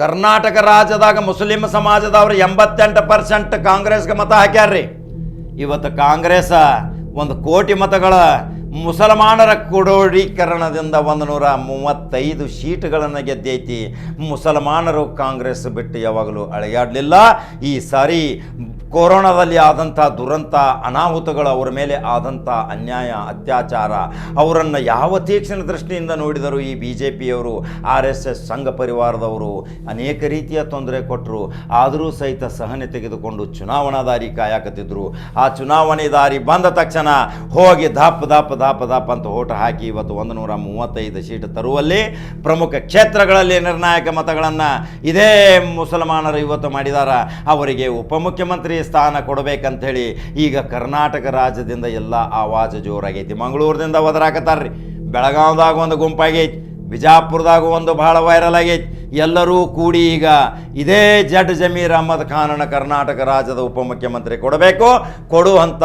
ಕರ್ನಾಟಕ ರಾಜ್ಯದಾಗ ಮುಸ್ಲಿಂ ಸಮಾಜದವ್ರು ಎಂಬತ್ತೆಂಟು ಪರ್ಸೆಂಟ್ ಕಾಂಗ್ರೆಸ್ಗೆ ಮತ ಹಾಕ್ಯಾರ್ರಿ. ಇವತ್ತು ಕಾಂಗ್ರೆಸ್ ಒಂದು ಕೋಟಿ ಮತಗಳ ಮುಸಲ್ಮಾನರ ಕೊಡೋಢೀಕರಣದಿಂದ ಒಂದು ನೂರ ಮೂವತ್ತೈದು ಸೀಟ್ಗಳನ್ನು ಗೆದ್ದೈತಿ. ಮುಸಲ್ಮಾನರು ಕಾಂಗ್ರೆಸ್ ಬಿಟ್ಟು ಯಾವಾಗಲೂ ಅಳೆಯಾಡಲಿಲ್ಲ ಈ ಸಾರಿ ಕೊರೋನಾದಲ್ಲಿ ಆದಂಥ ದುರಂತ, ಅನಾಹುತಗಳು ಅವರ ಮೇಲೆ ಆದಂಥ ಅನ್ಯಾಯ, ಅತ್ಯಾಚಾರ, ಅವರನ್ನು ಯಾವ ತೀಕ್ಷ್ಣ ದೃಷ್ಟಿಯಿಂದ ನೋಡಿದರು ಈ ಬಿ ಜೆ ಪಿಯವರು ಆರ್ ಎಸ್ ಎಸ್ ಸಂಘ ಪರಿವಾರದವರು ಅನೇಕ ರೀತಿಯ ತೊಂದರೆ ಕೊಟ್ಟರು. ಆದರೂ ಸಹಿತ ಸಹನೆ ತೆಗೆದುಕೊಂಡು ಚುನಾವಣಾ ದಾರಿ ಕಾಯಾಕತ್ತಿದ್ರು. ಆ ಚುನಾವಣೆ ದಾರಿ ಬಂದ ತಕ್ಷಣ ಹೋಗಿ ದಾಪ್ ದಾಪ್ ದಾಪ್ ಪದಾಪ ಅಂತ ಓಟ್ ಹಾಕಿ ಇವತ್ತು ಒಂದು ನೂರ ಮೂವತ್ತೈದು ಸೀಟ್ ತರುವಲ್ಲಿ ಪ್ರಮುಖ ಕ್ಷೇತ್ರಗಳಲ್ಲಿ ನಿರ್ಣಾಯಕ ಮತಗಳನ್ನು ಇದೇ ಮುಸಲ್ಮಾನರು ಇವತ್ತು ಮಾಡಿದಾರ. ಅವರಿಗೆ ಉಪಮುಖ್ಯಮಂತ್ರಿ ಸ್ಥಾನ ಕೊಡಬೇಕಂಥೇಳಿ ಈಗ ಕರ್ನಾಟಕ ರಾಜ್ಯದಿಂದ ಎಲ್ಲ ಆವಾಜು ಜೋರಾಗೈತಿ. ಮಂಗಳೂರದಿಂದ ಒದರಾಕತ್ತಾರ್ರಿ. ಬೆಳಗಾವ್ದಾಗ ಒಂದು ಗುಂಪಾಗೈತಿ. ಬಿಜಾಪುರದಾಗ ಒಂದು ಭಾಳ ವೈರಲ್ ಆಗೈತಿ. ಎಲ್ಲರೂ ಕೂಡಿ ಈಗ ಇದೇ ಜಡ್ ಜಮೀರ್ ಅಹಮದ್ ಖಾನನ ಕರ್ನಾಟಕ ರಾಜ್ಯದ ಉಪಮುಖ್ಯಮಂತ್ರಿ ಕೊಡಬೇಕು. ಕೊಡುವಂಥ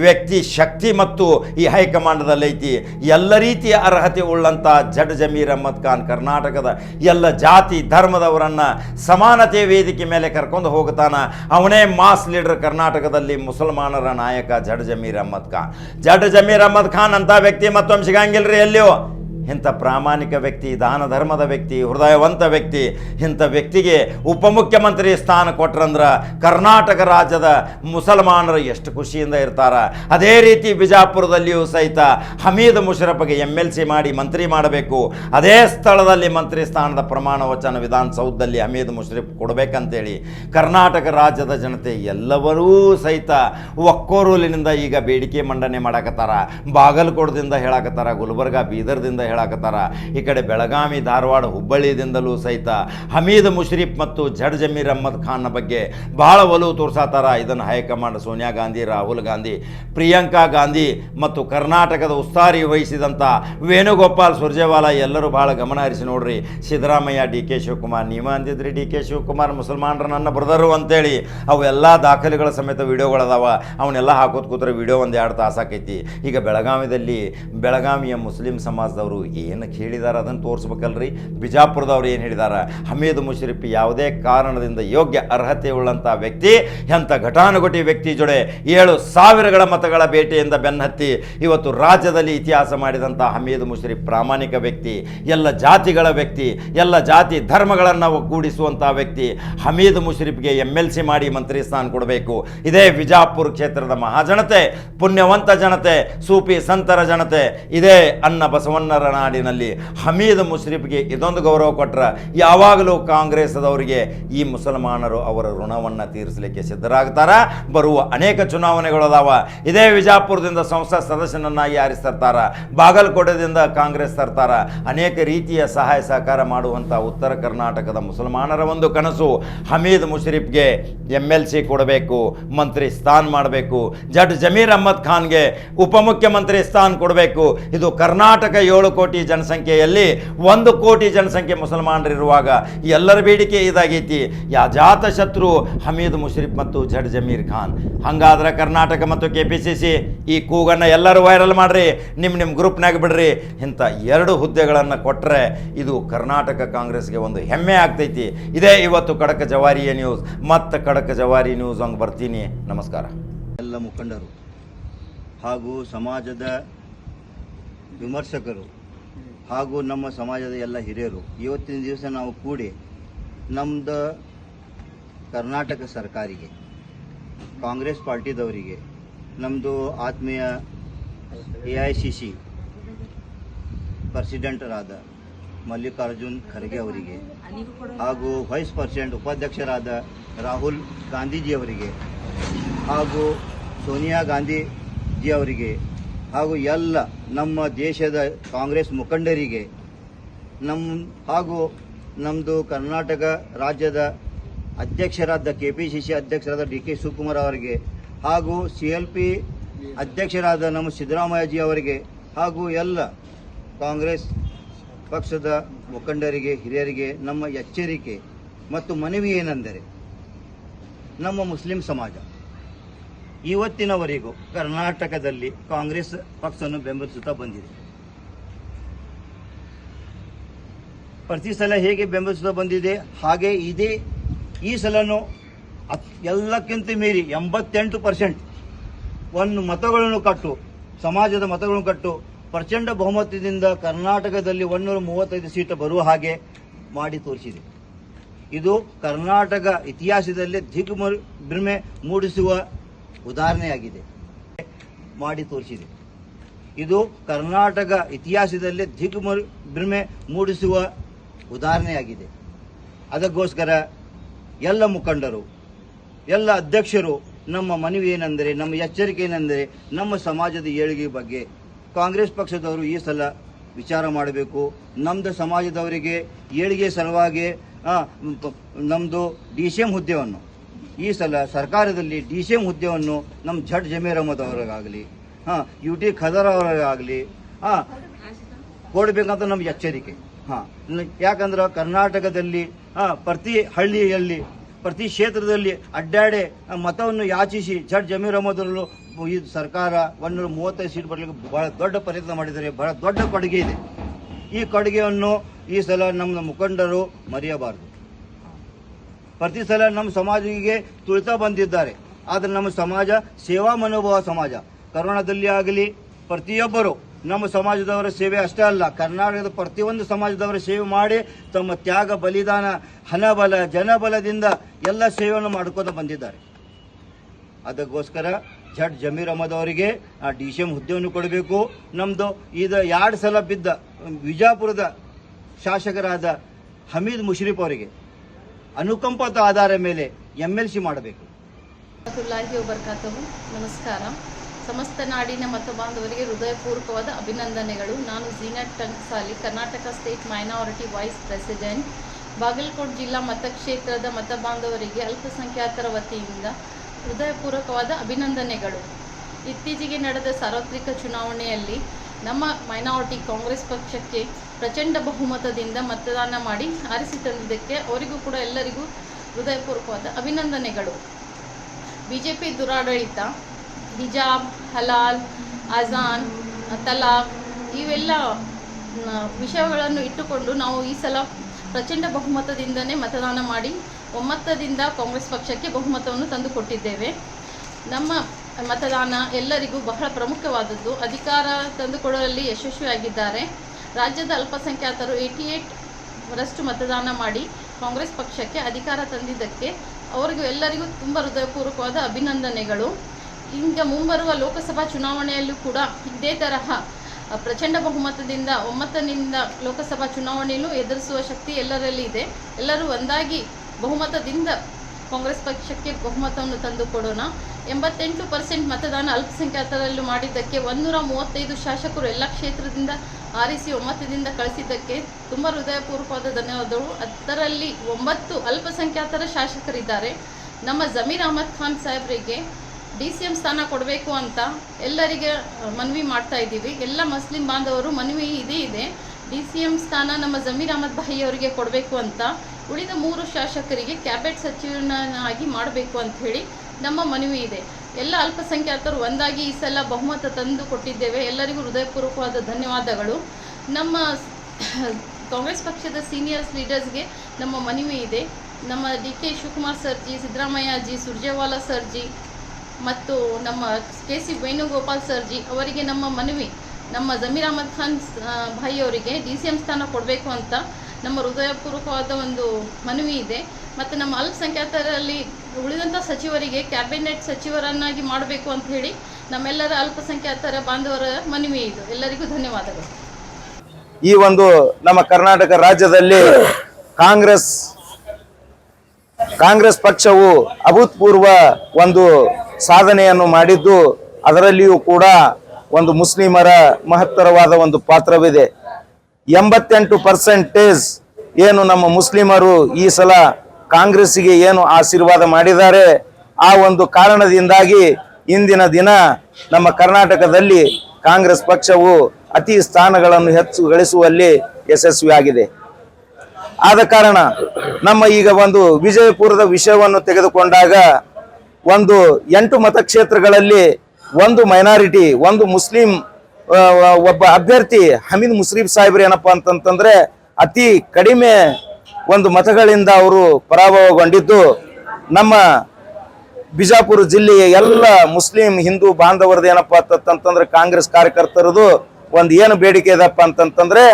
ವ್ಯಕ್ತಿ ಶಕ್ತಿ ಮತ್ತು ಈ ಹೈಕಮಾಂಡದಲ್ಲಿ ಐತಿ. ಎಲ್ಲ ರೀತಿಯ ಅರ್ಹತೆ ಉಳ್ಳಂಥ ಜಡ್ ಜಮೀರ್ ಅಹಮದ್ ಖಾನ್ ಕರ್ನಾಟಕದ ಎಲ್ಲ ಜಾತಿ ಧರ್ಮದವರನ್ನು ಸಮಾನತೆ ವೇದಿಕೆ ಮೇಲೆ ಕರ್ಕೊಂಡು ಹೋಗ್ತಾನೆ ಅವನೇ ಮಾಸ್ ಲೀಡರ್ ಕರ್ನಾಟಕದಲ್ಲಿ ಮುಸಲ್ಮಾನರ ನಾಯಕ ಜಡ್ ಜಮೀರ್ ಅಹಮದ್ ಖಾನ್. ಜಡ್ ಜಮೀರ್ ಅಹಮದ್ ಖಾನ್ ಅಂತ ವ್ಯಕ್ತಿ ಮತ್ತೊಮ್ಮೆ ಸಿಗಂಗಿಲ್ರಿ ಎಲ್ಲಿಯೋ. ಇಂಥ ಪ್ರಾಮಾಣಿಕ ವ್ಯಕ್ತಿ ದಾನ ಧರ್ಮದ ವ್ಯಕ್ತಿ, ಹೃದಯವಂತ ವ್ಯಕ್ತಿ, ಇಂಥ ವ್ಯಕ್ತಿಗೆ ಉಪಮುಖ್ಯಮಂತ್ರಿ ಸ್ಥಾನ ಕೊಟ್ರಂದ್ರೆ ಕರ್ನಾಟಕ ರಾಜ್ಯದ ಮುಸಲ್ಮಾನರು ಎಷ್ಟು ಖುಷಿಯಿಂದ ಇರ್ತಾರ. ಅದೇ ರೀತಿ ಬಿಜಾಪುರದಲ್ಲಿಯೂ ಸಹಿತ ಹಮೀದ್ ಮುಷರಫ್ಗೆ ಎಂ ಎಲ್ ಸಿ ಮಾಡಿ ಮಂತ್ರಿ ಮಾಡಬೇಕು. ಅದೇ ಸ್ಥಳದಲ್ಲಿ ಮಂತ್ರಿ ಸ್ಥಾನದ ಪ್ರಮಾಣ ವಚನ ವಿಧಾನಸೌಧದಲ್ಲಿ ಹಮೀದ್ ಮುಷರಫ್ ಕೊಡಬೇಕಂತೇಳಿ ಕರ್ನಾಟಕ ರಾಜ್ಯದ ಜನತೆ ಎಲ್ಲವರೂ ಸಹಿತ ಒಕ್ಕೋರೂಲಿನಿಂದ ಈಗ ಬೇಡಿಕೆ ಮಂಡನೆ ಮಾಡಕತ್ತಾರ. ಬಾಗಲಕೋಟದಿಂದ ಹೇಳಕತ್ತಾರ, ಗುಲ್ಬರ್ಗ, ಬೀದರ್ದಿಂದ ಹೇಳಕತ್ತಾರ. ಈ ಕಡೆ ಬೆಳಗಾವಿ, ಧಾರವಾಡ ಹುಬ್ಬಳ್ಳಿದಿಂದಲೂ ಸಹಿತ ಹಮೀದ್ ಮುಷರೀಫ್ ಮತ್ತು ಜಡ್ ಜಮೀರ್ ಅಹಮದ್ ಖಾನ್ನ ಬಗ್ಗೆ ಬಹಳ ಒಲವು ತೋರ್ಸಾತಾರ. ಇದನ್ನು ಹೈಕಮಾಂಡ್ ಸೋನಿಯಾ ಗಾಂಧಿ, ರಾಹುಲ್ ಗಾಂಧಿ, ಪ್ರಿಯಾಂಕಾ ಗಾಂಧಿ ಮತ್ತು ಕರ್ನಾಟಕದ ಉಸ್ತಾರಿ ವಹಿಸಿದಂಥ ವೇಣುಗೋಪಾಲ್ ಸುರ್ಜೇವಾಲಾ ಎಲ್ಲರೂ ಬಹಳ ಗಮನ ಹರಿಸಿ ನೋಡ್ರಿ. ಸಿದ್ದರಾಮಯ್ಯ, ಡಿ ಕೆ ಶಿವಕುಮಾರ್, ನೀವು ಅಂದಿದ್ರಿ ಡಿ ಕೆ ಶಿವಕುಮಾರ್, ಮುಸಲ್ಮಾನರು ನನ್ನ ಬ್ರದರು ಅಂತೇಳಿ ಅವೆಲ್ಲ ದಾಖಲೆಗಳ ಸಮೇತ ವಿಡಿಯೋಗಳದಾವ ಅವನ್ನೆಲ್ಲ ಹಾಕೋದು ಕೂತ್ರೆ ವಿಡಿಯೋ ಒಂದು ಎರಡು ತಾಸು ಈಗ ಬೆಳಗಾವಿದಲ್ಲಿ ಬೆಳಗಾವಿಯ ಮುಸ್ಲಿಂ ಸಮಾಜದವರು ಏನು ಹೇಳಿದಾರ ಅದನ್ನು ತೋರಿಸ್ಬೇಕಲ್ರಿ? ಬಿಜಾಪುರದವ್ರು ಏನು ಹೇಳಿದಾರ? ಹಮೀದ್ ಮುಷರಿಫಿ ಯಾವುದೇ ಕಾರಣದಿಂದ ಯೋಗ್ಯ ಅರ್ಹತೆ ಉಳ್ಳಂಥ ವ್ಯಕ್ತಿ ಎಂಥ ಘಟಾನುಘಟಿ ವ್ಯಕ್ತಿ ಜೊಡೆ ಏಳು ಸಾವಿರಗಳ ಮತಗಳ ಬೇಟೆಯಿಂದ ಬೆನ್ನತ್ತಿ ಇವತ್ತು ರಾಜ್ಯದಲ್ಲಿ ಇತಿಹಾಸ ಮಾಡಿದಂಥ ಹಮೀದ್ ಮುಷರಿಫ್ ಪ್ರಾಮಾಣಿಕ ವ್ಯಕ್ತಿ, ಎಲ್ಲ ಜಾತಿಗಳ ವ್ಯಕ್ತಿ, ಎಲ್ಲ ಜಾತಿ ಧರ್ಮಗಳನ್ನು ಒಗ್ಗೂಡಿಸುವಂಥ ವ್ಯಕ್ತಿ ಹಮೀದ್ ಮುಷರಿಫ್ಗೆ ಎಂ ಎಲ್ ಸಿ ಮಾಡಿ ಮಂತ್ರಿ ಸ್ಥಾನ ಕೊಡಬೇಕು. ಇದೇ ಬಿಜಾಪುರ ಕ್ಷೇತ್ರದ ಮಹಾಜನತೆ, ಪುಣ್ಯವಂತ ಜನತೆ, ಸೂಫಿ ಸಂತರ ಜನತೆ, ಇದೇ ಅನ್ನ ಬಸವಣ್ಣರ ನಾಡಿನಲ್ಲಿ ಹಮೀದ್ ಮುಷ್ರೀಫ್ಗೆ ಇದೊಂದು ಗೌರವ ಕೊಟ್ಟರೆ ಯಾವಾಗಲೂ ಕಾಂಗ್ರೆಸ್ದವರಿಗೆ ಈ ಮುಸಲ್ಮಾನರು ಅವರ ಋಣವನ್ನು ತೀರಿಸಲಿಕ್ಕೆ ಸಿದ್ಧರಾಗ್ತಾರ. ಬರುವ ಅನೇಕ ಚುನಾವಣೆಗಳು ಅದಾವ. ಇದೇ ವಿಜಾಪುರದಿಂದ ಸಂಸತ್ ಸದಸ್ಯನನ್ನಾಗಿ ಆರಿಸ್ತಿರ್ತಾರ. ಬಾಗಲಕೋಟೆದಿಂದ ಕಾಂಗ್ರೆಸ್ ತರ್ತಾರ. ಅನೇಕ ರೀತಿಯ ಸಹಾಯ ಸಹಕಾರ ಮಾಡುವಂಥ ಉತ್ತರ ಕರ್ನಾಟಕದ ಮುಸಲ್ಮಾನರ ಒಂದು ಕನಸು. ಹಮೀದ್ ಮುಶ್ರೀಫ್ಗೆ ಎಂ ಎಲ್ ಸಿ ಕೊಡಬೇಕು, ಮಂತ್ರಿ ಸ್ಥಾನ ಮಾಡಬೇಕು. ಜಡ್ ಜಮೀರ್ ಅಹಮದ್ ಖಾನ್ಗೆ ಉಪಮುಖ್ಯಮಂತ್ರಿ ಸ್ಥಾನ ಕೊಡಬೇಕು. ಇದು ಕರ್ನಾಟಕ ಏಳು ಕೋಟಿ ಜನಸಂಖ್ಯೆಯಲ್ಲಿ ಒಂದು ಕೋಟಿ ಜನಸಂಖ್ಯೆ ಮುಸಲ್ಮಾನರಿರುವಾಗ ಎಲ್ಲರ ಬೇಡಿಕೆ ಇದಾಗೈತಿ. ಯಾ ಜಾತ ಶತ್ರು ಹಮೀದ್ ಮುಷರಿಫ್ ಮತ್ತು ಜಡ್ ಜಮೀರ್ ಖಾನ್. ಹಂಗಾದ್ರೆ ಕರ್ನಾಟಕ ಮತ್ತು ಕೆ ಪಿ ಸಿ ಸಿ ಈ ಕೂಗನ್ನು ಎಲ್ಲರೂ ವೈರಲ್ ಮಾಡ್ರಿ ನಿಮ್ಮ ನಿಮ್ಮ ಗ್ರೂಪ್ನಾಗ ಬಿಡ್ರಿ. ಇಂಥ ಎರಡು ಹುದ್ದೆಗಳನ್ನು ಕೊಟ್ಟರೆ ಇದು ಕರ್ನಾಟಕ ಕಾಂಗ್ರೆಸ್ಗೆ ಒಂದು ಹೆಮ್ಮೆ ಆಗ್ತೈತಿ. ಇದೇ ಇವತ್ತು ಕಡಕ ಜವಾರಿಯ ನ್ಯೂಸ್. ಮತ್ತು ಕಡಕ ಜವಾರಿ ನ್ಯೂಸ್ ಹಂಗೆ ಬರ್ತೀನಿ. ನಮಸ್ಕಾರ. ಎಲ್ಲ ಮುಖಂಡರು ಹಾಗೂ ಸಮಾಜದ ವಿಮರ್ಶಕರು ಹಾಗೂ ನಮ್ಮ ಸಮಾಜದ ಎಲ್ಲ ಹಿರಿಯರು, ಇವತ್ತಿನ ದಿವಸ ನಾವು ಕೂಡಿ ನಮ್ಮದು ಕರ್ನಾಟಕ ಸರ್ಕಾರಿಗೆ, ಕಾಂಗ್ರೆಸ್ ಪಾರ್ಟಿದವರಿಗೆ ನಮ್ಮದು ಆತ್ಮೀಯ ಎ ಐ ಸಿ ಸಿ ಪ್ರೆಸಿಡೆಂಟರಾದ ಮಲ್ಲಿಕಾರ್ಜುನ್ ಖರ್ಗೆ ಅವರಿಗೆ ಹಾಗೂ ವೈಸ್ ಪ್ರೆಸಿಡೆಂಟ್ ಉಪಾಧ್ಯಕ್ಷರಾದ ರಾಹುಲ್ ಗಾಂಧೀಜಿಯವರಿಗೆ ಹಾಗೂ ಸೋನಿಯಾ ಗಾಂಧೀಜಿ ಅವರಿಗೆ ಹಾಗೂ ಎಲ್ಲ ನಮ್ಮ ದೇಶದ ಕಾಂಗ್ರೆಸ್ ಮುಖಂಡರಿಗೆ ನಮ್ಮ ಹಾಗೂ ನಮ್ಮದು ಕರ್ನಾಟಕ ರಾಜ್ಯದ ಅಧ್ಯಕ್ಷರಾದ ಕೆ ಪಿ ಸಿ ಸಿ ಅಧ್ಯಕ್ಷರಾದ ಡಿ ಕೆ ಶಿವಕುಮಾರ್ ಅವರಿಗೆ ಹಾಗೂ ಸಿ ಎಲ್ ಪಿ ಅಧ್ಯಕ್ಷರಾದ ನಮ್ಮ ಸಿದ್ದರಾಮಯ್ಯಜಿ ಅವರಿಗೆ ಹಾಗೂ ಎಲ್ಲ ಕಾಂಗ್ರೆಸ್ ಪಕ್ಷದ ಮುಖಂಡರಿಗೆ, ಹಿರಿಯರಿಗೆ ನಮ್ಮ ಎಚ್ಚರಿಕೆ ಮತ್ತು ಮನವಿ ಏನೆಂದರೆ ನಮ್ಮ ಮುಸ್ಲಿಂ ಸಮಾಜ. ಇವತ್ತಿನವರೆಗೂ ಕರ್ನಾಟಕದಲ್ಲಿ ಕಾಂಗ್ರೆಸ್ ಪಕ್ಷವನ್ನು ಬೆಂಬಲಿಸುತ್ತಾ ಬಂದಿದೆ. ಪ್ರತಿ ಸಲ ಹೇಗೆ ಬೆಂಬಲಿಸುತ್ತಾ ಬಂದಿದೆ? ಹಾಗೆ ಇದೇ. ಈ ಸಲನೂ ಎಲ್ಲಕ್ಕಿಂತ ಮೀರಿ ಎಂಬತ್ತೆಂಟು ಪರ್ಸೆಂಟ್ ಒಂದು ಮತಗಳನ್ನು ಕಟ್ಟು, ಸಮಾಜದ ಮತಗಳನ್ನು ಕಟ್ಟು, ಪ್ರಚಂಡ ಬಹುಮತದಿಂದ ಕರ್ನಾಟಕದಲ್ಲಿ ಒಂದೂರ ಮೂವತ್ತೈದು ಸೀಟು ಬರುವ ಹಾಗೆ ಮಾಡಿ ತೋರಿಸಿದೆ. ಇದು ಕರ್ನಾಟಕ ಇತಿಹಾಸದಲ್ಲಿ ದಿಗ್ಮ ಭ್ರಮೆ ಮೂಡಿಸುವ ಉದಾಹರಣೆಯಾಗಿದೆ. ಮಾಡಿ ತೋರಿಸಿದೆ. ಇದು ಕರ್ನಾಟಕ ಇತಿಹಾಸದಲ್ಲಿ ದಿಗ್ಮರು ಭ್ರಮೆ ಮೂಡಿಸುವ ಉದಾಹರಣೆಯಾಗಿದೆ. ಅದಕ್ಕೋಸ್ಕರ ಎಲ್ಲ ಮುಖಂಡರು, ಎಲ್ಲ ಅಧ್ಯಕ್ಷರು, ನಮ್ಮ ಮನವಿ ಏನೆಂದರೆ, ನಮ್ಮ ಎಚ್ಚರಿಕೆ ಏನೆಂದರೆ, ನಮ್ಮ ಸಮಾಜದ ಏಳಿಗೆ ಬಗ್ಗೆ ಕಾಂಗ್ರೆಸ್ ಪಕ್ಷದವರು ಈ ಸಲ ವಿಚಾರ ಮಾಡಬೇಕು. ನಮ್ಮದು ಸಮಾಜದವರಿಗೆ ಏಳಿಗೆ ಸಲುವಾಗಿ ನಮ್ಮದು ಡಿ ಸಿ ಎಂ ಹುದ್ದೆಯನ್ನು ಈ ಸಲ ಸರ್ಕಾರದಲ್ಲಿ ಡಿ ಸಿ ಎಂ ಹುದ್ದೆಯನ್ನು ನಮ್ಮ ಝಟ್ ಜಮೀರ್ ಅಹಮದ್ ಅವರಿಗಾಗಲಿ ಹಾಂ, ಯು ಟಿ ಖದರ್ ಅವರಿಗಾಗಲಿ ಹಾಂ, ಕೊಡಬೇಕಂತ ನಮ್ಮ ಎಚ್ಚರಿಕೆ, ಹಾಂ. ಯಾಕಂದ್ರೆ ಕರ್ನಾಟಕದಲ್ಲಿ, ಹಾ, ಪ್ರತಿ ಹಳ್ಳಿಯಲ್ಲಿ, ಪ್ರತಿ ಕ್ಷೇತ್ರದಲ್ಲಿ ಅಡ್ಡಾಡೆ ಮತವನ್ನು ಯಾಚಿಸಿ ಜಡ್ ಜಮೀರ್ ಅವರು ಈ ಸರ್ಕಾರ ಒಂದೂರ ಮೂವತ್ತೈದು ಸೀಟ್ ಬರಲಿಕ್ಕೆ ಬಹಳ ದೊಡ್ಡ ಪ್ರಯತ್ನ ಮಾಡಿದ್ದಾರೆ, ಬಹಳ ದೊಡ್ಡ ಕೊಡುಗೆ ಇದೆ. ಈ ಕೊಡುಗೆಯನ್ನು ಈ ಸಲ ನಮ್ಮ ಮುಖಂಡರು ಮರೆಯಬಾರದು. ಪ್ರತಿ ಸಲ ನಮ್ಮ ಸಮಾಜಿಗೆ ತುಳಿತಾ ಬಂದಿದ್ದಾರೆ. ಆದರೆ ನಮ್ಮ ಸಮಾಜ ಸೇವಾ ಮನೋಭಾವ ಸಮಾಜ. ಕರೋನಾದಲ್ಲಿ ಆಗಲಿ, ಪ್ರತಿಯೊಬ್ಬರು ನಮ್ಮ ಸಮಾಜದವರ ಸೇವೆ ಅಷ್ಟೇ ಅಲ್ಲ, ಕರ್ನಾಟಕದ ಪ್ರತಿಯೊಂದು ಸಮಾಜದವರ ಸೇವೆ ಮಾಡಿ ತಮ್ಮ ತ್ಯಾಗ, ಬಲಿದಾನ, ಹಣಬಲ, ಜನಬಲದಿಂದ ಎಲ್ಲ ಸೇವೆಯನ್ನು ಮಾಡ್ಕೊಂಡು ಬಂದಿದ್ದಾರೆ. ಅದಕ್ಕೋಸ್ಕರ ಜಡ್ ಜಮೀರ್ ಅಹಮದ್ ಅವರಿಗೆ ಆ ಡಿ ಸಿ ಎಂ ಹುದ್ದೆಯನ್ನು ಕೊಡಬೇಕು. ನಮ್ಮದು ಇದು ಎರಡು ಸಲ ಬಿದ್ದ ವಿಜಾಪುರದ ಶಾಸಕರಾದ ಹಮೀದ್ ಮುಷ್ರೀಫ್ ಅವರಿಗೆ ಅನುಕಂಪದ ಆಧಾರ ಮೇಲೆ ಎಂಎಲ್ಸಿ ಎಲ್ ಮಾಡಬೇಕು. ನಮಸ್ಕಾರ. ಸಮಸ್ತ ನಾಡಿನ ಮತ ಬಾಂಧವರಿಗೆ ಹೃದಯಪೂರ್ವಕವಾದ ಅಭಿನಂದನೆಗಳು. ನಾನು Zeenat Tanksali, Karnataka state minority vice president. Bagalkot ಜಿಲ್ಲಾ ಮತಕ್ಷೇತ್ರದ ಮತ ಬಾಂಧವರಿಗೆ ಅಲ್ಪಸಂಖ್ಯಾತರ ವತಿಯಿಂದ ಹೃದಯಪೂರ್ವಕವಾದ ಅಭಿನಂದನೆಗಳು. ಇತ್ತೀಚೆಗೆ ನಡೆದ ಸಾರ್ವತ್ರಿಕ ಚುನಾವಣೆಯಲ್ಲಿ ನಮ್ಮ ಮೈನಾರಿಟಿ ಕಾಂಗ್ರೆಸ್ ಪಕ್ಷಕ್ಕೆ ಪ್ರಚಂಡ ಬಹುಮತದಿಂದ ಮತದಾನ ಮಾಡಿ ಆರಿಸಿ ತಂದಿದ್ದಕ್ಕೆ ಅವರಿಗೂ ಕೂಡ ಎಲ್ಲರಿಗೂ ಹೃದಯಪೂರ್ವಕವಾದ ಅಭಿನಂದನೆಗಳು. ಬಿಜೆಪಿ ದುರಾಡಳಿತ, ಹಿಜಾಬ್, ಹಲಾಲ್, ಅಜಾನ್, ತಲಾಖ್ ಇವೆಲ್ಲ ವಿಷಯಗಳನ್ನು ಇಟ್ಟುಕೊಂಡು ನಾವು ಈ ಸಲ ಪ್ರಚಂಡ ಬಹುಮತದಿಂದನೇ ಮತದಾನ ಮಾಡಿ ಒಮ್ಮತದಿಂದ ಕಾಂಗ್ರೆಸ್ ಪಕ್ಷಕ್ಕೆ ಬಹುಮತವನ್ನು ತಂದುಕೊಟ್ಟಿದ್ದೇವೆ. ನಮ್ಮ ಮತದಾನ ಎಲ್ಲರಿಗೂ ಬಹಳ ಪ್ರಮುಖವಾದದ್ದು. ಅಧಿಕಾರ ತಂದುಕೊಡುವಲ್ಲಿ ಯಶಸ್ವಿಯಾಗಿದ್ದಾರೆ. ರಾಜ್ಯದ ಅಲ್ಪಸಂಖ್ಯಾತರು ಏಯ್ಟಿ ಏಟ್ ರಷ್ಟು ಮತದಾನ ಮಾಡಿ ಕಾಂಗ್ರೆಸ್ ಪಕ್ಷಕ್ಕೆ ಅಧಿಕಾರ ತಂದಿದ್ದಕ್ಕೆ ಅವರಿಗೂ ಎಲ್ಲರಿಗೂ ತುಂಬ ಹೃದಯಪೂರ್ವಕವಾದ ಅಭಿನಂದನೆಗಳು. ಈಗ ಮುಂಬರುವ ಲೋಕಸಭಾ ಚುನಾವಣೆಯಲ್ಲೂ ಕೂಡ ಇದೇ ತರಹ ಪ್ರಚಂಡ ಬಹುಮತದಿಂದ ಒಮ್ಮತದಿಂದ ಲೋಕಸಭಾ ಚುನಾವಣೆಯಲ್ಲೂ ಎದುರಿಸುವ ಶಕ್ತಿ ಎಲ್ಲರಲ್ಲಿ ಇದೆ. ಎಲ್ಲರೂ ಒಂದಾಗಿ ಬಹುಮತದಿಂದ ಕಾಂಗ್ರೆಸ್ ಪಕ್ಷಕ್ಕೆ ಬಹುಮತವನ್ನು ತಂದುಕೊಡೋಣ ಎಂಬತ್ತೆಂಟು ಪರ್ಸೆಂಟ್ ಮತದಾನ ಅಲ್ಪಸಂಖ್ಯಾತರಲ್ಲೂ ಮಾಡಿದ್ದಕ್ಕೆ ಒಂದೂರ ಮೂವತ್ತೈದು ಶಾಸಕರು ಎಲ್ಲ ಕ್ಷೇತ್ರದಿಂದ ಆರಿಸಿ ಒಮ್ಮತದಿಂದ ಕಳಿಸಿದ್ದಕ್ಕೆ ತುಂಬ ಹೃದಯಪೂರ್ವಕವಾದ ಧನ್ಯವಾದಗಳು. ಅದರಲ್ಲಿ ಒಂಬತ್ತು ಅಲ್ಪಸಂಖ್ಯಾತರ ಶಾಸಕರಿದ್ದಾರೆ. ನಮ್ಮ ಜಮೀರ್ ಅಹಮದ್ ಖಾನ್ ಸಾಹೇಬರಿಗೆ ಡಿ ಸಿ ಎಂ ಸ್ಥಾನ ಕೊಡಬೇಕು ಅಂತ ಎಲ್ಲರಿಗೆ ಮನವಿ ಮಾಡ್ತಾ ಇದ್ದೀವಿ. ಎಲ್ಲ ಮುಸ್ಲಿಂ ಬಾಂಧವರು ಮನವಿ ಇದೇ ಇದೆ. ಡಿ ಸಿ ಎಂ ಸ್ಥಾನ ನಮ್ಮ ಜಮೀರ್ ಅಹಮದ್ ಭಾಯಿ ಅವರಿಗೆ ಕೊಡಬೇಕು ಅಂತ ಉಳಿದ ಮೂರು ಶಾಸಕರಿಗೆ ಕ್ಯಾಬಿನೆಟ್ ಸಚಿವನಾಗಿ ಮಾಡಬೇಕು ಅಂತ ಹೇಳಿ ನಮ್ಮ ಮನವಿ ಇದೆ. ಎಲ್ಲ ಅಲ್ಪಸಂಖ್ಯಾತರು ಒಂದಾಗಿ ಈ ಸಲ ಬಹುಮತ ತಂದು ಕೊಟ್ಟಿದ್ದೇವೆ. ಎಲ್ಲರಿಗೂ ಹೃದಯಪೂರ್ವಕವಾದ ಧನ್ಯವಾದಗಳು. ನಮ್ಮ ಕಾಂಗ್ರೆಸ್ ಪಕ್ಷದ ಸೀನಿಯರ್ಸ್ ಲೀಡರ್ಸ್ಗೆ ನಮ್ಮ ಮನವಿ ಇದೆ. ನಮ್ಮ ಡಿ ಕೆ ಶಿವಕುಮಾರ್ ಸರ್ಜಿ ಸಿದ್ದರಾಮಯ್ಯ ಜಿ, ಸುರ್ಜೇವಾಲಾ ಸರ್ಜಿ ಮತ್ತು ನಮ್ಮ ಕೆ ಸಿ ವೇಣುಗೋಪಾಲ್ ಸರ್ಜಿ ಅವರಿಗೆ ನಮ್ಮ ಮನವಿ. ನಮ್ಮ ಜಮೀರ್ ಅಹಮದ್ ಖಾನ್ ಭಾಯಿಯವರಿಗೆ ಡಿ ಸಿ ಎಂ ಸ್ಥಾನ ಕೊಡಬೇಕು ಅಂತ ನಮ್ಮ ಹೃದಯಪೂರ್ವಕವಾದ ಒಂದು ಮನವಿ ಇದೆ. ಮತ್ತು ನಮ್ಮ ಅಲ್ಪಸಂಖ್ಯಾತರಲ್ಲಿ ಉಳಿದಂಥ ಸಚಿವರಿಗೆ ಕ್ಯಾಬಿನೆಟ್ ಸಚಿವರನ್ನಾಗಿ ಮಾಡಬೇಕು ಅಂತ ಹೇಳಿ ನಮ್ಮೆಲ್ಲರ ಅಲ್ಪಸಂಖ್ಯಾತರ ಬಾಂಧವರ ಮನವಿ ಇದು. ಎಲ್ಲರಿಗೂ ಧನ್ಯವಾದಗಳು. ಈ ಒಂದು ನಮ್ಮ ಕರ್ನಾಟಕ ರಾಜ್ಯದಲ್ಲಿ ಕಾಂಗ್ರೆಸ್ ಕಾಂಗ್ರೆಸ್ ಪಕ್ಷವು ಅಭೂತಪೂರ್ವ ಒಂದು ಸಾಧನೆಯನ್ನು ಮಾಡಿದ್ದು, ಅದರಲ್ಲಿಯೂ ಕೂಡ ಒಂದು ಮುಸ್ಲಿಮರ ಮಹತ್ತರವಾದ ಒಂದು ಪಾತ್ರವಿದೆ. ಎಂಬತ್ತೆಂಟು ಪರ್ಸೆಂಟೇಜ್ ಏನು ನಮ್ಮ ಮುಸ್ಲಿಮರು ಈ ಸಲ ಕಾಂಗ್ರೆಸ್ಸಿಗೆ ಏನು ಆಶೀರ್ವಾದ ಮಾಡಿದ್ದಾರೆ, ಆ ಒಂದು ಕಾರಣದಿಂದಾಗಿ ಇಂದಿನ ದಿನ ನಮ್ಮ ಕರ್ನಾಟಕದಲ್ಲಿ ಕಾಂಗ್ರೆಸ್ ಪಕ್ಷವು ಅತಿ ಸ್ಥಾನಗಳನ್ನು ಹೆಚ್ಚು ಗಳಿಸುವಲ್ಲಿ ಯಶಸ್ವಿಯಾಗಿದೆ. ಆದ ಕಾರಣ ನಮ್ಮ ಈಗ ಒಂದು ವಿಜಯಪುರದ ವಿಷಯವನ್ನು ತೆಗೆದುಕೊಂಡಾಗ ಒಂದು ಎಂಟು ಮತಕ್ಷೇತ್ರಗಳಲ್ಲಿ ಒಂದು ಮೈನಾರಿಟಿ ಒಂದು ಮುಸ್ಲಿಂ ಒಬ್ಬ ಅಭ್ಯರ್ಥಿ ಹಮೀದ್ ಮುಸ್ರೀಫ್ ಸಾಹೇಬ್ರು ಏನಪ್ಪ ಅಂತಂತಂದ್ರೆ ಅತಿ ಕಡಿಮೆ ಒಂದು ಮತಗಳಿಂದ ಅವರು ಪರಾಭವಗೊಂಡಿದ್ದು. ನಮ್ಮ ಬಿಜಾಪುರ ಜಿಲ್ಲೆಯ ಎಲ್ಲ ಮುಸ್ಲಿಂ ಹಿಂದೂ ಬಾಂಧವರದ್ದು ಏನಪ್ಪ ಅಂತಂತಂದ್ರೆ ಕಾಂಗ್ರೆಸ್ ಕಾರ್ಯಕರ್ತರದು ಒಂದು ಏನು ಬೇಡಿಕೆ ಇದಪ್ಪ ಅಂತಂತಂದ್ರೆ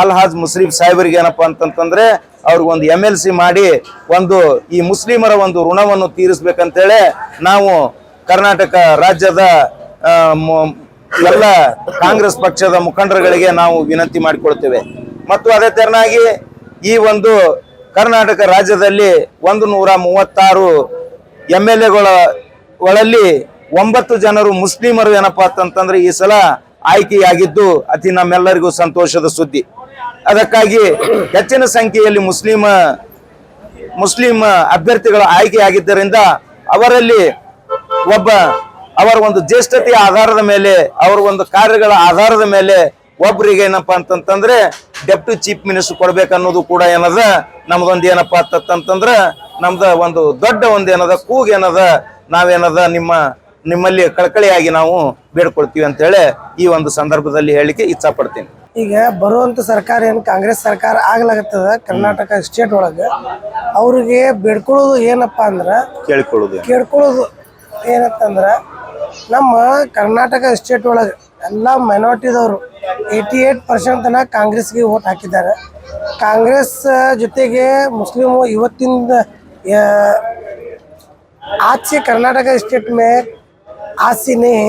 ಅಲ್ಹಾಜ್ ಮುಸ್ಲಿಂ ಸಾಹೇಬರಿಗೆ ಏನಪ್ಪಾ ಅಂತಂತಂದ್ರೆ ಅವ್ರಿಗೆ ಒಂದು ಎಂ ಎಲ್ ಸಿ ಮಾಡಿ ಒಂದು ಈ ಮುಸ್ಲಿಮರ ಒಂದು ಋಣವನ್ನು ತೀರಿಸ್ಬೇಕಂತೇಳಿ ನಾವು ಕರ್ನಾಟಕ ರಾಜ್ಯದ ಎಲ್ಲ ಕಾಂಗ್ರೆಸ್ ಪಕ್ಷದ ಮುಖಂಡರುಗಳಿಗೆ ನಾವು ವಿನಂತಿ ಮಾಡಿಕೊಳ್ತೇವೆ ಮತ್ತು ಅದೇ ತೆರನಾಗಿ ಈ ಒಂದು ಕರ್ನಾಟಕ ರಾಜ್ಯದಲ್ಲಿ ಒಂದು ನೂರ ಮೂವತ್ತಾರು ಎಂ ಎಲ್ ಎಗಳ ಒಂಬತ್ತು ಜನರು ಮುಸ್ಲಿಮರು ಏನಪ್ಪಾ ಅಂತಂತಂದ್ರೆ ಈ ಸಲ ಆಯ್ಕೆಯಾಗಿದ್ದು ಅತಿ ನಮ್ಮೆಲ್ಲರಿಗೂ ಸಂತೋಷದ ಸುದ್ದಿ. ಅದಕ್ಕಾಗಿ ಹೆಚ್ಚಿನ ಸಂಖ್ಯೆಯಲ್ಲಿ ಮುಸ್ಲಿಮ ಮುಸ್ಲಿಂ ಅಭ್ಯರ್ಥಿಗಳ ಆಯ್ಕೆಯಾಗಿದ್ದರಿಂದ ಅವರಲ್ಲಿ ಒಬ್ಬ ಅವರ ಒಂದು ಜ್ಯೇಷ್ಠತೆಯ ಆಧಾರದ ಮೇಲೆ ಅವರ ಒಂದು ಕಾರ್ಯಗಳ ಆಧಾರದ ಮೇಲೆ ಒಬ್ರಿಗೆ ಏನಪ್ಪಾ ಅಂತಂತಂದ್ರೆ ಡೆಪ್ಟಿ ಚೀಫ್ ಮಿನಿಸ್ಟರ್ ಕೊಡ್ಬೇಕನ್ನೋದು ಕೂಡ ಏನದ ನಮ್ದೊಂದು ಏನಪ್ಪ ಅಂತಂತಂದ್ರ ನಮ್ದ ಒಂದು ದೊಡ್ಡ ಒಂದು ಏನದ ಕೂಗ್ ಏನದ ನಾವೇನದ ನಿಮ್ಮ ನಿಮ್ಮಲ್ಲಿ ಕಳಕಳಿಯಾಗಿ ನಾವು ಬೇಡ್ಕೊಳ್ತೀವಿ ಅಂತೇಳಿ ಈ ಒಂದು ಸಂದರ್ಭದಲ್ಲಿ ಹೇಳಿಕೆ ಇಚ್ಛಾ ಪಡ್ತೀನಿ ಈಗ ಬರುವಂತ ಸರ್ಕಾರ ಏನು ಕಾಂಗ್ರೆಸ್ ಸರ್ಕಾರ ಆಗ್ಲಾಗತ್ತದ ಕರ್ನಾಟಕ ಸ್ಟೇಟ್ ಒಳಗೆ ಅವ್ರಿಗೆ ಬೇಡ್ಕೊಳ್ಳೋದು ಏನಪ್ಪಾ ಅಂದ್ರ ಕೇಳ್ಕೊಳ್ಳೋದು. ಕೇಳ್ಕೊಳ್ಳೋದು ಏನತ್ತಂದ್ರ ನಮ್ಮ ಕರ್ನಾಟಕ ಸ್ಟೇಟ್ ಒಳಗೆ ಎಲ್ಲ ಮೈನಾರಿಟಿದವರು ಏಯ್ಟಿ ಏಟ್ ಪರ್ಸೆಂಟ್ ತನಕ ಕಾಂಗ್ರೆಸ್ಗೆ ಓಟ್ ಹಾಕಿದ್ದಾರೆ ಕಾಂಗ್ರೆಸ್ ಜೊತೆಗೆ ಮುಸ್ಲಿಮು ಇವತ್ತಿನ ಆ, आज से कर्नाटक स्टेट में आज से नहीं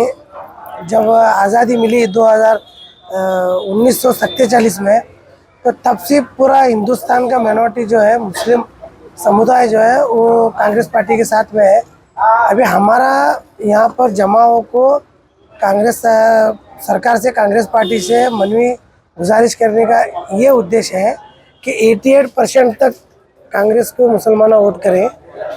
जब आज़ादी मिली 2000 उन्नीस सौ सत्तालीस में तो तब से पूरा हिंदुस्तान का माइनॉरिटी जो है मुस्लिम समुदाय जो है वो कांग्रेस पार्टी के साथ में है अभी हमारा यहाँ पर जमाओं को कांग्रेस सरकार से कांग्रेस पार्टी से मनवी गुजारिश करने का ये उद्देश्य है कि 88 परसेंट तक कांग्रेस को मुसलमान वोट करें।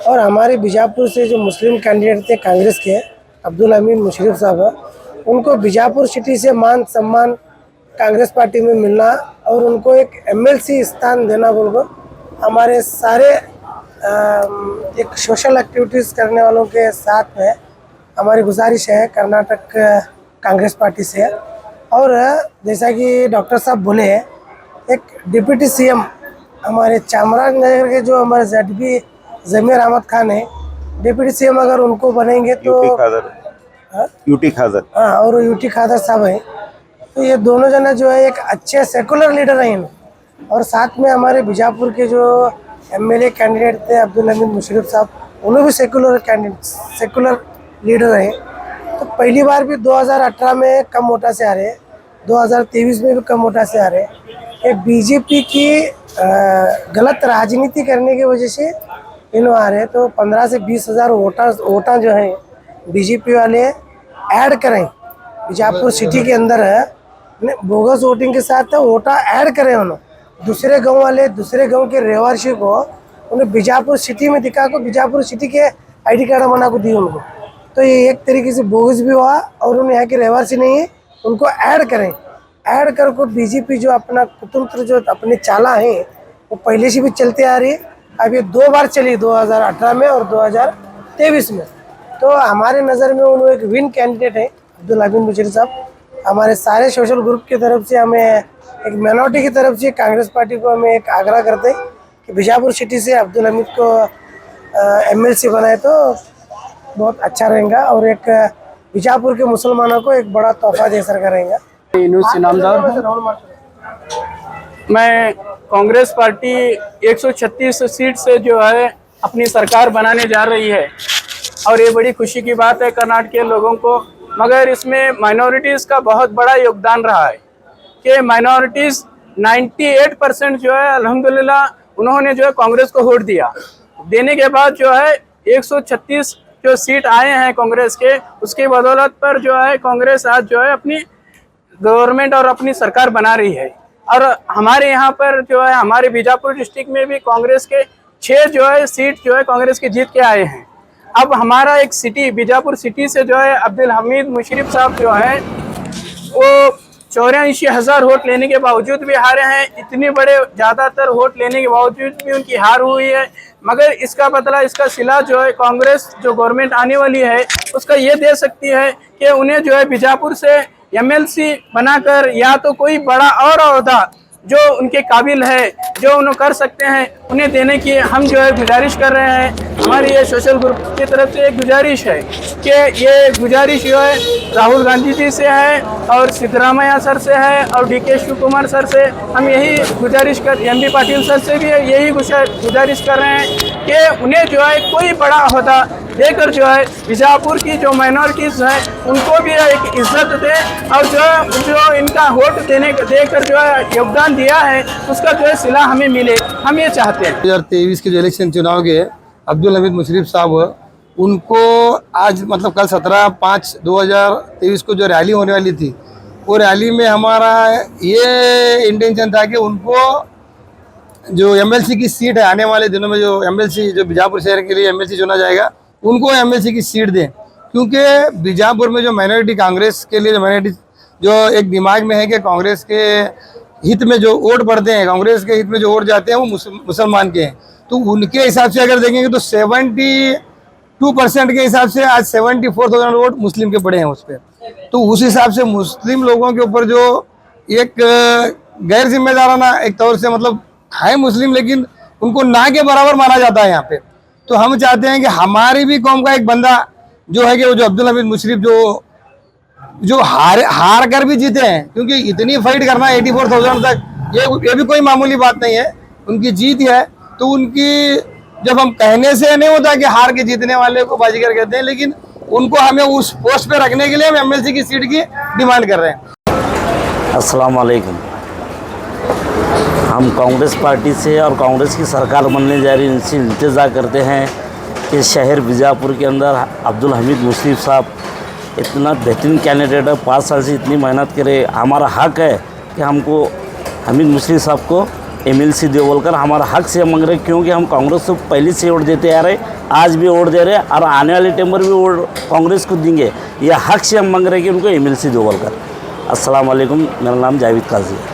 और हमारे बीजापुर से जो मुस्लिम कैंडिडेट थे कांग्रेस के, अब्दुल हमीद मुशरफ साहब, उनको बीजापुर सिटी से मान सम्मान कांग्रेस पार्टी में मिलना और उनको एक एमएलसी स्थान देना बोल को हमारे सारे एक सोशल एक्टिविटीज़ करने वालों के साथ में हमारी गुजारिश है कर्नाटक कांग्रेस पार्टी से। और जैसा कि डॉक्टर साहब बोले एक डिप्टी सीएम हमारे चामराजनगर के जो हमारे जेड बी जमीर अहमद खान है डिप्टी सीएम अगर उनको बनेंगे तो हाँ? यूटी खादर हाँ और यूटी खादर साहब हैं। तो ये दोनों जना जो है एक अच्छे सेकुलर लीडर हैं। और साथ में हमारे बीजापुर के जो एमएलए कैंडिडेट थे अब्दुल हमीद मुशरफ साहब उन्हें भी सेकुलर कैंडिडेट सेकुलर लीडर हैं तो पहली बार भी 2018 में कम वोटा से आ रहे 2023 में भी कम वोटा से आ रहे ये बीजेपी की गलत राजनीति करने की वजह से इन्हों आ रहे तो 15 से बीस हज़ार वोटा वोटा जो हैं बीजेपी वाले ऐड करें। बीजापुर सिटी के अंदर है। बोगस वोटिंग के साथ वोटा ऐड करें उन्होंने। दूसरे गाँव वाले, दूसरे गाँव के रहवासी को उन्हें बीजापुर सिटी में दिखा को, बीजापुर सिटी के आईडी कार्ड बना को दिए उनको। तो ये एक तरीके से बोगस भी हुआ और उन्हें यहाँ के रहवासी नहीं है, उनको ऐड करें। ऐड कर को बीजेपी जो अपना कुतंत्र जो अपने चाला है, वो पहले से भी चलते आ रही है। अब ये दो बार चली 2018 में और 2023 में। तो हमारे नज़र में उन्होंने एक विन कैंडिडेट है, अब्दुल हमीद मुजर साहब। हमारे सारे सोशल ग्रुप की तरफ़ से हमें एक माइनॉरिटी की तरफ़ से कांग्रेस पार्टी को हमें एक आग्रह करते हैं कि बीजापुर सिटी से अब्दुल हमीद को एमएलसी बनाए तो बहुत अच्छा रहेगा और एक बीजापुर के मुसलमानों को एक बड़ा तोहफा दे सर रहेगा यूनुस मैं कांग्रेस पार्टी 136 सीट से जो है अपनी सरकार बनाने जा रही है और ये बड़ी खुशी की बात है कर्नाटक के लोगों को मगर इसमें माइनॉरिटीज़ का बहुत बड़ा योगदान रहा है। कि माइनॉरिटीज़ 98 परसेंट जो है अल्हम्दुलिल्लाह उन्होंने जो है कांग्रेस को वोट दिया। देने के बाद जो है 136 जो सीट आए हैं कांग्रेस के, उसकी बदौलत पर जो है, कांग्रेस आज जो है अपनी गवर्नमेंट और अपनी सरकार बना रही है। और हमारे यहाँ पर जो है, हमारे बीजापुर डिस्ट्रिक्ट में भी कांग्रेस के छः जो है, सीट जो है, कांग्रेस के जीत के आए हैं। अब हमारा एक सिटी बीजापुर सिटी से जो है, अब्दुल हमीद मुशरफ साहब जो है, वो चौरासी हज़ार वोट लेने के बावजूद भी हारे हैं। इतने बड़े, ज़्यादातर वोट लेने के बावजूद भी उनकी हार हुई है। मगर इसका बदला, इसका सिला जो है, कांग्रेस जो गवर्नमेंट आने वाली है, उसका ये दे सकती है कि उन्हें जो है, बीजापुर से एमएलसी बनाकर या तो कोई बड़ा और अहदा जो उनके काबिल है, जो उन्हें कर सकते हैं उन्हें देने की हम जो है गुजारिश कर रहे हैं। हमारी ये सोशल ग्रुप की तरफ़ से एक गुजारिश है कि ये गुजारिश जो है राहुल गांधी जी से है और सिद्धरामैया सर से है और डी के शिव कुमार सर से। हम यही गुजारिश कर एम बी पाटिल सर से भी यही गुजारिश कर रहे हैं कि उन्हें जो है कोई बड़ा होता देकर जो है बीजापुर की जो माइनॉरिटीज़ हैं, उनको भी एक इज़्ज़त दे और जो जो इनका वोट देने, देकर जो है योगदान दिया है, उसका जो है सिला हमें मिले। हम ये चाहते हैं 2023 के जो इलेक्शन चुनाव के अब्दुल हमीद मुशरफ साहब, उनको आज मतलब कल 17 पाँच 2023 को जो रैली होने वाली थी, वो रैली में हमारा ये इंटेंशन था कि उनको जो एमएलसी की सीट है, आने वाले दिनों में जो एमएलसी, जो बीजापुर शहर के लिए एमएलसी चुना जाएगा, उनको एमएलसी की सीट दें। क्योंकि बीजापुर में जो माइनॉरिटी कांग्रेस के लिए, जो माइनॉरिटी जो एक दिमाग में है कि कांग्रेस के हित में जो वोट पड़ते हैं, कांग्रेस के हित में जो वोट जाते हैं, वो मुसलमान के हैं। तो उनके हिसाब से अगर देखेंगे तो सेवेंटी टू परसेंट के हिसाब से आज सेवेंटी फोर थाउज़ेंड वोट मुस्लिम के पड़े हैं उस पर तो उस हिसाब से मुस्लिम लोगों के ऊपर जो एक गैर जिम्मेदाराना एक तौर से मतलब है मुस्लिम, लेकिन उनको ना के बराबर माना जाता है यहाँ पे। तो हम चाहते हैं कि हमारी भी कौम का एक बंदा जो है कि वो जो अब्दुल हमीद मुशरफ जो जो हार हार कर भी जीते हैं, क्योंकि इतनी फाइट करना एटी फोर थाउज़ेंड तक, ये ये भी कोई मामूली बात नहीं है। उनकी जीत है तो उनकी, जब हम कहने से नहीं होता कि हार के जीतने वाले को बाजीगर कहते हैं, लेकिन उनको हमें उस पोस्ट पे रखने के लिए हम एमएलसी की सीट की डिमांड कर रहे हैं। अस्सलाम वालेकुम हम कांग्रेस पार्टी से और कांग्रेस की सरकार बनने जा रही इनसे इंतज़ार करते हैं कि शहर बीजापुर के अंदर अब्दुल हमीद मुशरफ साहब इतना बेहतरीन कैंडिडेट है, पाँच साल से इतनी मेहनत करे हमारा हक है कि हमको, हमीद मुश्री साहब को एम एल सी दे बोलकर हमारा हक से मांग रहे क्योंकि हम कांग्रेस को पहले से वोट देते आ रहे, आज भी वोट दे रहे और आने वाले टाइम पर भी वोट कांग्रेस को देंगे। यह हक से हम मांग रहे कि उनको एम एल सी दे बोलकर। असलम मेरा नाम जावेद काजी है।